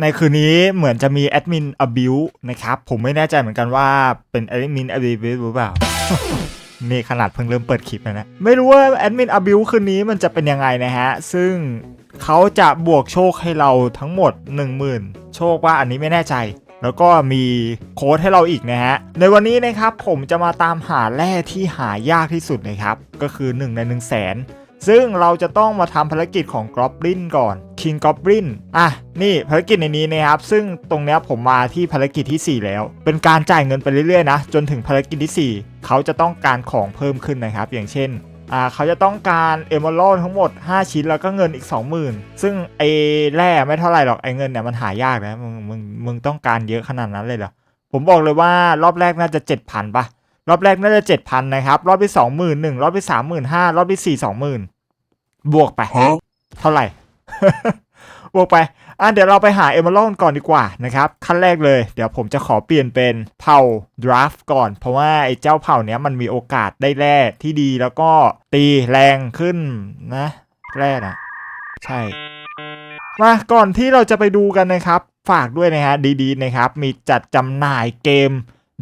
ในคืนนี้เหมือนจะมีแอดมิน abuse นะครับ ผมไม่แน่ใจเหมือนกันว่าเป็นแอดมิน abuse หรือเปล่านี่ขนาดเพิ่งเริ่มเปิดคลิปนะนะไม่รู้ว่าแอดมิน abuse คืนนี้มันจะเป็นยังไงนะฮะ ซึ่งเขาจะบวกโชคให้เราทั้งหมด 10,000 โชคว่าอันนี้ไม่แน่ใจ แล้วก็มีโค้ดให้เราอีกนะฮะ ในวันนี้นะครับผมจะมาตามหาแร่ที่หายากที่สุดนะครับ ก็คือ 1 ใน 1 0 0 0 0แสน ซึ่งเราจะต้องมาทำภารกิจของกรอบลินก่อน King Goblin อะ นี่ภารกิจในนี้นะครับ ซึ่งตรงเนี้ยผมมาที่ภารกิจที่ 4 แล้ว เป็นการจ่ายเงินไปเรื่อยๆนะ จนถึงภารกิจที่ 4 เขาจะต้องการของเพิ่มขึ้นนะครับ อย่างเช่นอ่าเขาจะต้องการเอม r ร d ทั้งหมด 5 ชิ้นแล้วก็เงินอีก 20,000 ซึ่งไอ้แร่ไม่เท่าไหร่หรอกไอ้เงินเนี่ยมันหายากนะมึงมึงมึงต้องการเยอะขนาดนั้นเลยเหรอผมบอกเลยว่ารอบแรกน่าจะ 7,000ปะรอบแรกน่าจะ 7,000 นะครับ รอบที่ 21,000 รอบที่ 35,000 รอบที่ 4 20,000 บวกไป เท่าไหร่ บวกไป อะเดี๋ยวเราไปหาเอม r ร d ก่อนดีกว่านะครับ ขั้นแรกเลย เดี๋ยวผมจะขอเปลี่ยนเป็นเผ่าดราฟก่อน เพราะว่าไอ้เจ้าเผ่าเนี้ยมันมีโอกาสได้แร่ที่ดีแล้วก็ตีแรงขึ้นนะ แร่นะใช่ มาก่อนที่เราจะไปดูกันนะครับ ฝากด้วยนะฮะดีๆนะครับ มีจัดจำหน่ายเกม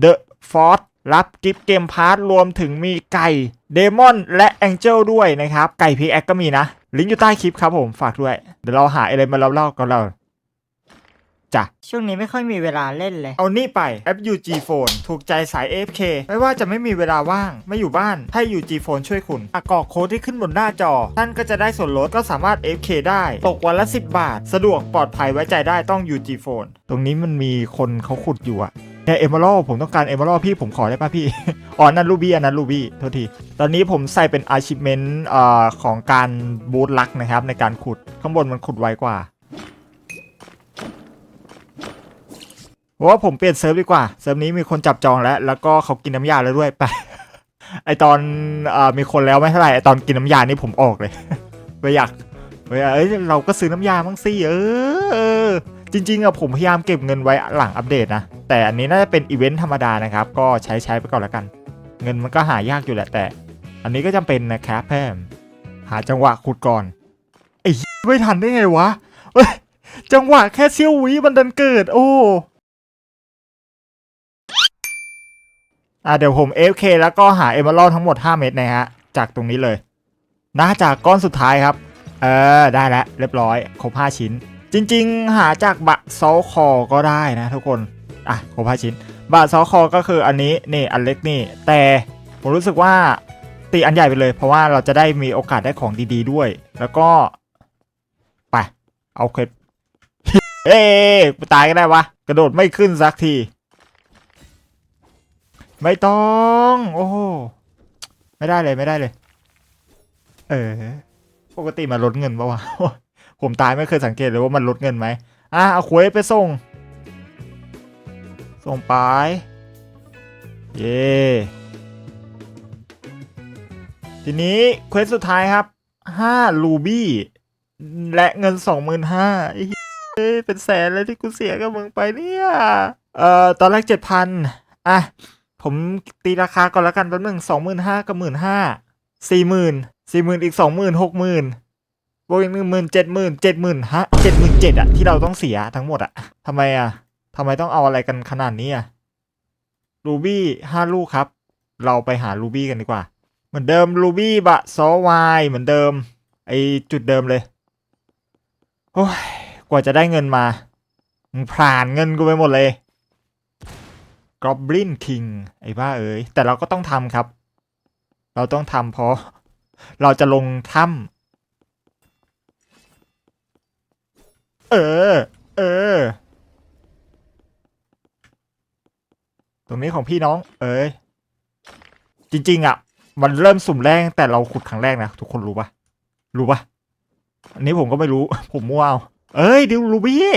The Force รับกิฟต์เกมพาร์ทรวมถึงมีไก่เดมอนและแองเจลด้วยนะครับ ไก่พีแอคก็มีนะ ลิงก์อยู่ใต้คลิปครับผมฝากด้วย เดี๋ยวเราหาอะไรมาเล่าๆกันเราจ้ะช่วงนี้ไม่ค่อยมีเวลาเล่นเลย เอานี่ไปแอป UG Phone ถูกใจสาย AFK ไม่ว่าจะไม่มีเวลาว่าง ไม่อยู่บ้าน ให้ UG Phone ช่วยคุณอากรอกโค้ดที่ขึ้นบนหน้าจอ ท่านก็จะได้ส่วนลดก็สามารถ AFK ได้ ตกวันละ 10 บาท สะดวกปลอดภัยไว้ใจได้ต้อง UG Phone ตรงนี้มันมีคนเขาขุดอยู่อะ เนี่ยเอม r ร d ผมต้องการเอเม r ร d พี่ผมขอได้ป่ะพี่ อ๋อ นั่นรูบี้อันนั้นรูบี้โทษที ตอนนี้ผมใส่เป็น achievement เอ่อของการบูทลักนะครับ ในการขุดข้างบนมันขุดไวกว่าเพราะว่าผมเปลี่ยนเซิร์ฟดีกว่า เซิร์ฟนี้มีคนจับจองแล้ว แล้วก็เขากินน้ำยาแล้วด้วยไป ไอตอนอมีคนแล้วไม่เท่าไหร่ไอตอนกินน้ำยานี่ผมออกเลย ไม่อยากไม่อยากเอ้ยเราก็ซื้อน้ำยาบ้างสิเออเออ จริงๆอะผมพยายามเก็บเงินไว้หลังอัปเดตนะ แต่อันนี้น่าจะเป็นอีเวนต์ธรรมดานะครับ ก็ใช้ใช้ไปก่อนแล้วกัน เงินมันก็หายากอยู่แหละแต่ อันนี้ก็จำเป็นนะครับแพมหาจังหวะขุดก่อนไอ้ไม่ทันได้ไงวะจังหวะแค่เซี่ยววิมันดันเกิด โอ้อะเดี๋ยวผม AFK แล้วก็หาเอเมอรัลทั้งหมด 5 เม็ดนะฮะ จากตรงนี้เลย นะจากก้อนสุดท้ายครับ เออ ได้แล้วเรียบร้อย ครบ 5 ชิ้น จริงๆ หาจากบะซอคอก็ได้นะทุกคน อะครบ5ชิ้น บะซอคอก็คืออันนี้นี่อันเล็กนี่ แต่ผมรู้สึกว่าตีอันใหญ่ไปเลย เพราะว่าเราจะได้มีโอกาสได้ของดี ๆ ด้วย แล้วก็ ไป เอาเคล็ดเอ้ยกูตายก็ได้วะ กระโดดไม่ขึ้นสักที ไม่ต้อง โอ้ไม่ได้เลยไม่ได้เลย เออ ปกติมันลดเงินปะวะ ผมตายไม่เคยสังเกตเลยว่ามันลดเงินไหมอะเอาคุยไปส่ง ส่งไป เย่ทีนี้เควสสุดท้ายครับ5ลูบี้และเงิน25,000ไอ้เหี้ยเอ้เป็นแสนเลยที่กูเสียกับมึงไปเนี่ย เอ่อ ตอนแรก7,000อะ ผมตีราคาก่อนล้วกันแป๊บหนึงสองหมื่นห้ากับหมื่นห้าสี่หมื่นสี่หมื่นอีกสองหมื่นหกหมื่น บวกอีกหนึ่งหมื่นเจ็ดหมื่นเจ็ดหมื่นฮะเจ็ดหมื่นเจ็ดอะที่เราต้องเสียทั้งหมดอะทำไมอะทำไมต้องเอาอะไรกันขนาดนี้อะรูบี้ห้าลูกครับ เราไปหารูบี้กันดีกว่า เหมือนเดิมรูบี้บะซอวายเหมือนเดิม ไอจุดเดิมเลยโอ้ยกว่าจะได้เงินมาผ่านเงินกูไปหมดเลย Goblin King ไอ้บ้าเอ๋ยแต่เราก็ต้องทำครับ เราต้องทำเพราะ เราจะลงถ้ำ เออ เออ ตรงนี้ของพี่น้อง เอ้ย จริง ๆ อะ มันเริ่มสุ่มแรกแต่เราขุดครั้งแรกนะ ทุกคนรู้ปะรู้ปะอันนี้ผมก็ไม่รู้ ผมมั่วเอา เอ้ยดิวรูบี้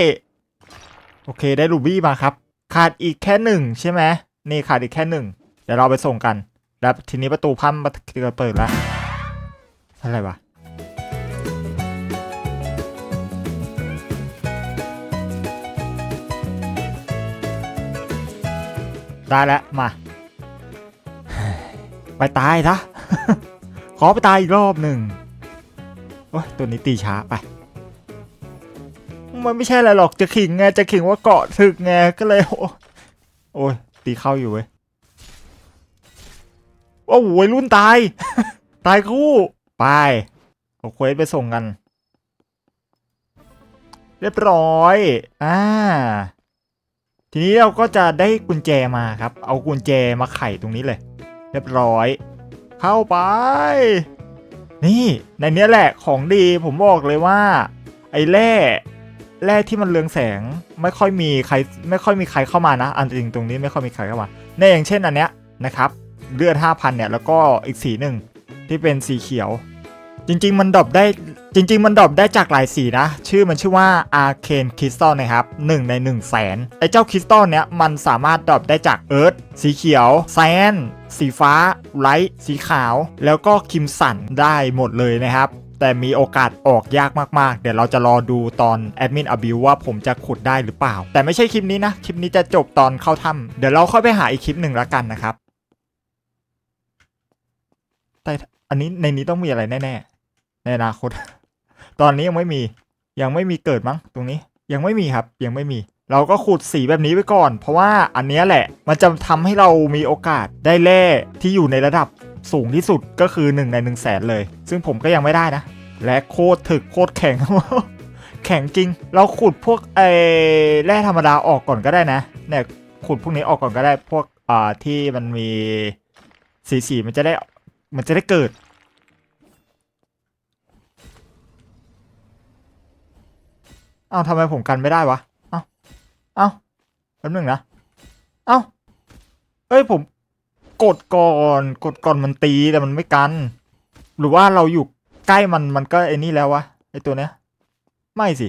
โอเคได้รูบี้มาครับ ขาดอีกแค่หนึ่งใช่ไหม นี่ขาดอีกแค่หนึ่ง เดี๋ยวเราไปส่งกัน แล้วทีนี้ประตูพัมมาเปิดแล้วอะไรวะ ได้แล้วมา ไปตายซะ ขอไปตายอีกรอบหนึ่งโอ้ยตัวนี้ตีช้าไปมันไม่ใช่อะไรหรอกจะขิงไงจะขิงว่าเกาะถึกไงก็เลย โอ้โอยตีเข้าอยู่เว้ยโอ้โหวัยรุ่นตาย ตายคู่ ไปเอาเควสไปส่งกัน เรียบร้อย อ่า ทีนี้เราก็จะได้กุญแจมาครับ เอากุญแจมาไขตรงนี้เลย เรียบร้อย เข้าไป นี่ในนี้แหละของดีผมบอกเลยว่า ไอ้แร่แร่ที่มันเรืองแสงไม่ค่อยมีใครไม่ค่อยมีใครเข้ามานะ อันจริงตรงนี้ไม่ค่อยมีใครเข้ามาในอย่างเช่นอันเนี้ยนะครับเลือด5,000เนี่ยแล้วก็อีกสีหนึ่งที่เป็นสีเขียว จริง ๆ มันดรอปได้ จริงๆ มันดรอปได้จากหลายสีนะ ชื่อมันชื่อว่า Arcane Crystal นะครับ1ใน 1 0 0 0 0แสนไอ้เจ้าคริสตัลเนี้ยมันสามารถดรอปได้จากเอิร์ธสีเขียวไซนสีฟ้าไลท์สีขาว แล้วก็คิมสันได้หมดเลยนะครับแต่มีโอกาสออกยากมากๆ เดี๋ยวเราจะรอดูตอนแอดมินอบิวว่าผมจะขุดได้หรือเปล่า แต่ไม่ใช่คลิปนี้นะ คลิปนี้จะจบตอนเข้าถ้ำเดี๋ยวเราค่อยไปหาอีกคลิปหนึ่งละกันนะครับ แต่อันนี้ในนี้ต้องมีอะไรแน่ๆ ในอนาคต ตอนนี้ยังไม่มี ยังไม่มีเกิดมั้งตรงนี้ ยังไม่มีครับ ยังไม่มี เราก็ขุดสีแบบนี้ไว้ก่อน เพราะว่าอันนี้แหละ มันจะทำให้เรามีโอกาสได้แร่ที่อยู่ในระดับสูงที่สุดก็คือ 1 ใน1 0 0 0 0แสนเลย ซึ่งผมก็ยังไม่ได้นะ และโคตรถึกโคตรแข็ง แข็งจริง เราขุดพวกไอ้แร่ธรรมดาออกก่อนก็ได้นะ เนี่ยขุดพวกนี้ออกก่อนก็ได้ พวกอ่าที่มันมีสีสีมันจะได้มันจะได้เกิด อ้าทำไมผมกันไม่ได้วะ เอ้า เอ้าแป๊บนึงนะ เอ้า เอ้ยผมกดก่อน กดก่อนมันตีแต่มันไม่กัน หรือว่าเราอยู่ใกล้มันมันก็ไอ้นี่แล้ววะไอตัวเนี้ย ไม่สิ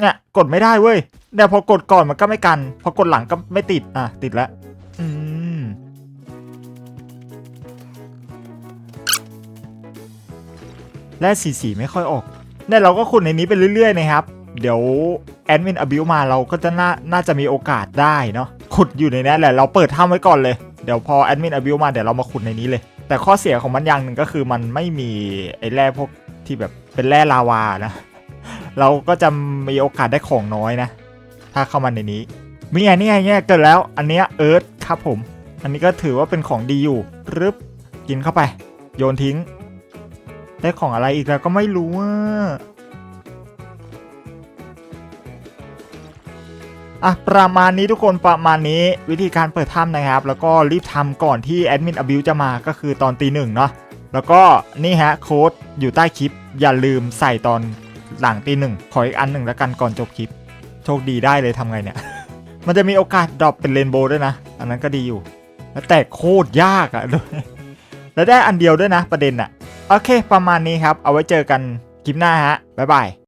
เนี่ย กดไม่ได้เว้ยเดี๋ยวพอกดก่อนมันก็ไม่กัน พอกดหลังก็ไม่ติด อะ ติดแล้ว อืมและสีสีไม่ค่อยออกเนี่ยเราก็ขุดในนี้ไปเรื่อยๆนะครับ เดี๋ยวแอดมินอบิวมาเราก็จะน่าน่าจะมีโอกาสได้เนาะขุดอยู่ในนี้แหละเราเปิดถ้ำไว้ก่อนเลยเดี๋ยวพอแอดมินอบิวมาเดี๋ยวเรามาขุดในนี้เลย แต่ข้อเสียของมันอย่างหนึ่งก็คือมันไม่มีไอ้แร่พวกที่แบบเป็นแร่ลาวานะ เราก็จะมีโอกาสได้ของน้อยนะ ถ้าเข้ามาในนี้มีไงนี่ไงเนี่ยเกิดแล้วอันเนี้ยเอิร์ธครับผม อันนี้ก็ถือว่าเป็นของดีอยู่รึบกินเข้าไป โยนทิ้ง ได้ของอะไรอีกแล้วก็ไม่รู้อะ อะประมาณนี้ทุกคนประมาณนี้วิธีการเปิดถ้ำนะครับ แล้วก็รีบทำก่อนที่แอดมินอบิวจะมาก็คือตอนตีหนึ่งเนาะแล้วก็นี่ฮะโค้ดอยู่ใต้คลิป อย่าลืมใส่ตอนหลังตีหนึ่งขออีกอันหนึ่งแล้วกันก่อนจบคลิป โชคดีได้เลยทำไงเนี่ย มันจะมีโอกาสดรอปเป็นเรนโบว์ด้วยนะ อันนั้นก็ดีอยู่ แล้วแต่โคตรยากอะ่ะแล้วได้อันเดียวด้วยนะประเด็นอะ่ะ โอเค ประมาณนี้ครับ เอาไว้เจอกันคลิปหน้าฮะบ๊ายบาย